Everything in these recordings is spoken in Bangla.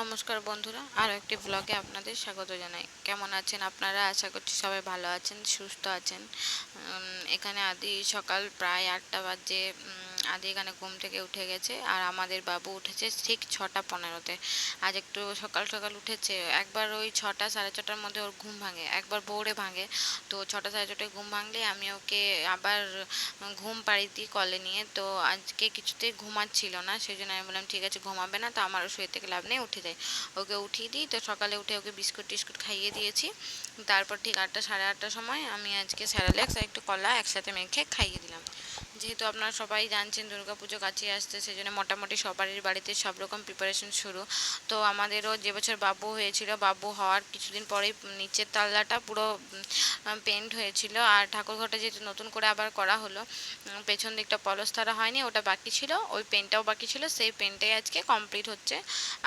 নমস্কার বন্ধুরা আরও একটি ব্লগে আপনাদের স্বাগত জানাই। কেমন আছেন আপনারা? আশা করছি সবাই ভালো আছেন, সুস্থ আছেন। এখানে আদি সকাল প্রায় আটটা বাজে আদি এখানে ঘুম থেকে উঠে গেছে আর আমাদের বাবু উঠেছে ঠিক ছটা পনেরোতে। আজ একটু সকাল সকাল উঠেছে, একবার ওই ছটা সাড়ে ছটার মধ্যে ওর ঘুম ভাঙে, একবার ভোরে ভাঙে। তো ছটা সাড়ে ছটায় ঘুম ভাঙলে আমি ওকে আবার ঘুম পাড়ি দিই কলে নিয়ে। তো আজকে কিছুতেই ঘুমাচ্ছিল না সেই জন্য আমি বললাম, ঠিক আছে, ঘুমাবে না, তো আমারও শুয়ে থেকে লাভ নেই, উঠে যাই। ওকে উঠিয়ে দিই, তো সকালে উঠে ওকে বিস্কুট টিস্কুট খাইয়ে দিয়েছি। তারপর ঠিক আটটা সাড়ে আটটার সময় আমি আজকে স্যারালেক্স আর একটু কলা একসাথে মেখে খাইয়ে দিলাম। যেহেতু আপনারা সবাই জানছেন দুর্গা পুজো কাছে আসছে সেই জন্য মোটামুটি সবারই বাড়িতে সব রকম প্রিপারেশন শুরু। তো আমাদেরও যে বছর বাবু হয়েছিল, বাবু হওয়ার কিছুদিন পরেই নিচের তাল্লাটা পুরো পেন্ট হয়েছিল। আর ঠাকুরঘরটা যেহেতু নতুন করে আবার করা হলো পেছন দিকটা পলস্তারা হয়নি, ওটা বাকি ছিল, ওই পেন্টটাও বাকি ছিল, সেই পেন্টটাই আজকে কমপ্লিট হচ্ছে,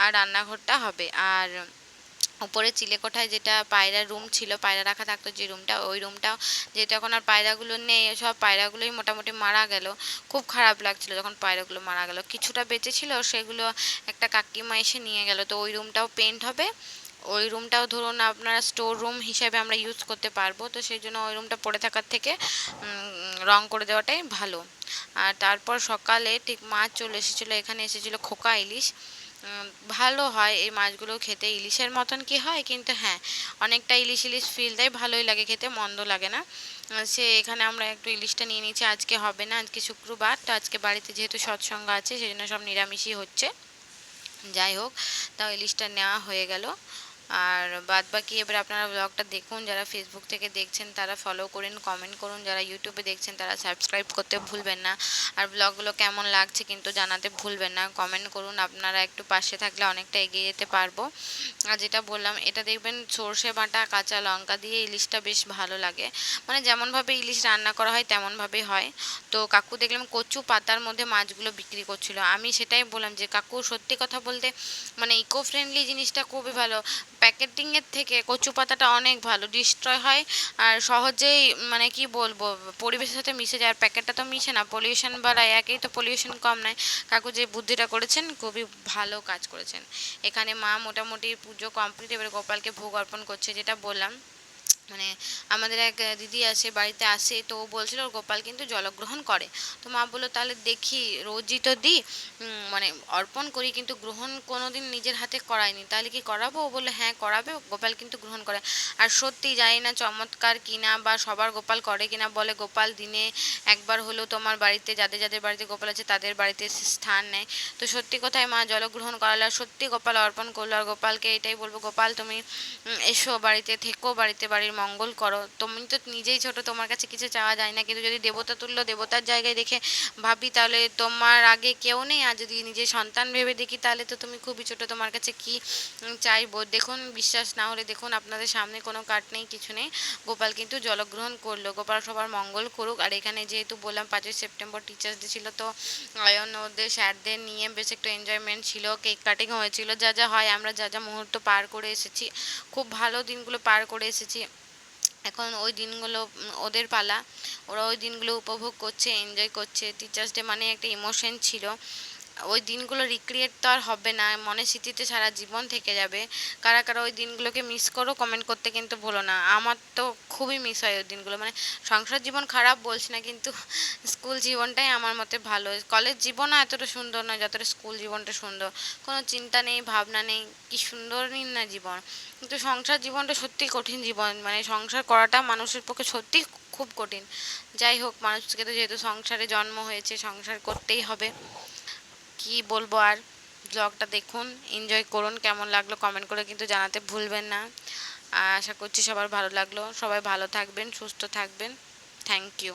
আর রান্নাঘরটা হবে। আর উপরে চিলেকোঠায় যেটা পায়রার রুম ছিল, পায়রা রাখা থাকতো যে রুমটা, ওই রুমটা যেহেতু এখন আর পায়রাগুলো নেই, সব পায়রাগুলোই মোটামুটি মারা গেল। খুব খারাপ লাগছিল যখন পায়রাগুলো মারা গেল। কিছুটা বেঁচে ছিল, সেগুলো একটা কাকিমা এসে নিয়ে গেল। তো ওই রুমটাও পেন্ট হবে। ওই রুমটাও ধরুন আপনারা স্টোর রুম হিসাবে আমরা ইউজ করতে পারব। তো সেই জন্য ওই রুমটা পড়ে থাকার থেকে রং করে দেওয়াটাই ভালো। আর তারপর সকালে ঠিক মাছ চলে এসেছিল, এখানে এসেছিল খোকা ইলিশ। ভালো হয় এই মাছগুলো খেতে। ইলিশের মতন কি হয়? কিন্তু হ্যাঁ অনেকটা ইলিশ ইলিশ ফিল দেয়, ভালোই লাগে খেতে, মন্দ লাগে না। সে এখানে আমরা একটু ইলিশটা নিয়ে নিয়েছি, আজকে হবে না, আজকে শুক্রবার। তো আজকে বাড়িতে যেহেতু সৎসঙ্গ আছে সেই জন্য সব নিরামিষই হচ্ছে। যাই হোক, তাও ইলিশটা নেওয়া হয়ে গেল। আর বাদ বাকি এবার আপনারা ব্লগটা দেখুন, যারা ফেসবুক থেকে দেখছেন তারা ফলো করুন কমেন্ট করুন, যারা ইউটিউবে দেখছেন তারা সাবস্ক্রাইব করতে ভুলবেন না। আর ব্লগগুলো কেমন লাগছে কিন্তু জানাতে ভুলবেন না। কমেন্ট করুন, আপনারা একটু পাশে থাকলে অনেকটা এগিয়ে যেতে পারব। আর যেটা বললাম, এটা দেখবেন সর্ষে বাটা, কাঁচা লঙ্কা দিয়ে ইলিশটা বেশ ভালো লাগে। মানে যেমনভাবে ইলিশ রান্না করা হয় তেমনভাবেই হয়। তো কাকু দেখলাম কচু পাতার মধ্যে মাছগুলো বিক্রি করছিল। আমি সেটাই বললাম যে, কাকু সত্যি কথা বলতে মানে ইকো ফ্রেন্ডলি জিনিসটা খুবই ভালো। প্যাকেটিংয়ের থেকে কচু পাতাটা অনেক ভালো ডিস্ট্রয় হয় আর সহজেই মানে কি বলব, পরিবেশের সাথে মিশে যায়। আর প্যাকেটটা তো মিশে না পলিউশন বাড়ায়, একেই তো পলিউশন কম নয়। কাকু যে বুদ্ধিটা করেছেন, খুবই ভালো কাজ করেছেন। এখানে মা মোটামুটি পুজো কমপ্লিট এবারে গোপালকে ভোগ অর্পণ করছে, যেটা বললাম। মানে আমাদের এক দিদি আছে, বাড়িতে আসে, তো ও বলছিল ওর গোপাল কিন্তু জলগ্রহণ করে। তো মা বলল, তাহলে দেখি, রোজই তো দিই। মানে অর্পণ করি, কিন্তু গ্রহণ কোনো দিন নিজের হাতে করায়নি। তাহলে কি করাবো? ও বলল হ্যাঁ করাবে, গোপাল কিন্তু গ্রহণ করে। আর সত্যি জানি না চমৎকার কিনা বা সবার গোপাল করে কিনা বলে, গোপাল দিনে একবার হলেও তোমার বাড়িতে, যাদের যাদের বাড়িতে গোপাল আছে, তাদের বাড়িতে স্থান নেয়। তো সত্যি কথায় মা জলগ্রহণ করালো, আর সত্যি গোপাল অর্পণ করল। আর গোপালকে এটাই বলব, গোপাল, তুমি এসো বাড়িতে, থেকো বাড়িতে, বাড়ির মঙ্গল করো। তুমি তো নিজেই ছোট, তোমার কাছে কিছু চাওয়া যায় না। কিন্তু যদি দেবতা তুল্য দেবতার জায়গায় দেখে ভাবি, তাহলে তোমার আগে কেউ নেই। আর যদি নিজের সন্তান ভেবে দেখি, তাহলে তো তুমি খুবই ছোট। তোমার কাছে কি চাইব? দেখুন, বিশ্বাস না হলে দেখুন, আপনাদের সামনে কোনো কাঠ নেই, কিছু নেই। গোপাল কিন্তু জলগ্রহণ করল। গোপাল সবার মঙ্গল করুক। আর এখানে যেহেতু বললাম, পাঁচই সেপ্টেম্বর টিচার্স ডে ছিল, তো অয়ন ওদের স্যারদের নিয়ে বেশ একটু এনজয়মেন্ট ছিল। কেক কাটিং হয়েছিল। যা যা হয়, আমরা যা যা মুহূর্ত পার করে এসেছি। খুব ভালো দিনগুলো পার করে এসেছি। এখন ওই দিনগুলো, ওদের পালা। ওরা ওই দিনগুলো উপভোগ করছে এনজয় করছে। টিচার্স ডে মানে একটা ইমোশন ছিল। ওই দিনগুলো রিক্রিয়েট তো আর হবে না মনের স্মৃতিতে সারা জীবন থেকে যাবে। কারা কারা ওই দিনগুলোকে মিস করো কমেন্ট করতে কিন্তু ভুলো না। আমার তো খুবই মিস হয় ওই দিনগুলো। মানে সংসার জীবন খারাপ বলছি না, কিন্তু স্কুল জীবনটাই আমার মতে ভালো। কলেজ জীবনও এতটা সুন্দর নয় যতটা স্কুল জীবনটা সুন্দর। কোনো চিন্তা নেই, ভাবনা নেই, কি সুন্দরই না জীবন। কিন্তু সংসার জীবনটা সত্যি কঠিন জীবন। মানে সংসার করাটা মানুষের পক্ষে সত্যি খুব কঠিন। যাই হোক, মানুষকে তো যেহেতু সংসারে জন্ম হয়েছে, সংসার করতেই হবে। কি বলব আর? ব্লগটা দেখুন এনজয় করুন, কেমন লাগল কমেন্ট করে কিন্তু জানাতে ভুলবেন না। আশা করছি সবার ভালো লাগল। সবাই ভালো থাকবেন, সুস্থ থাকবেন। Thank you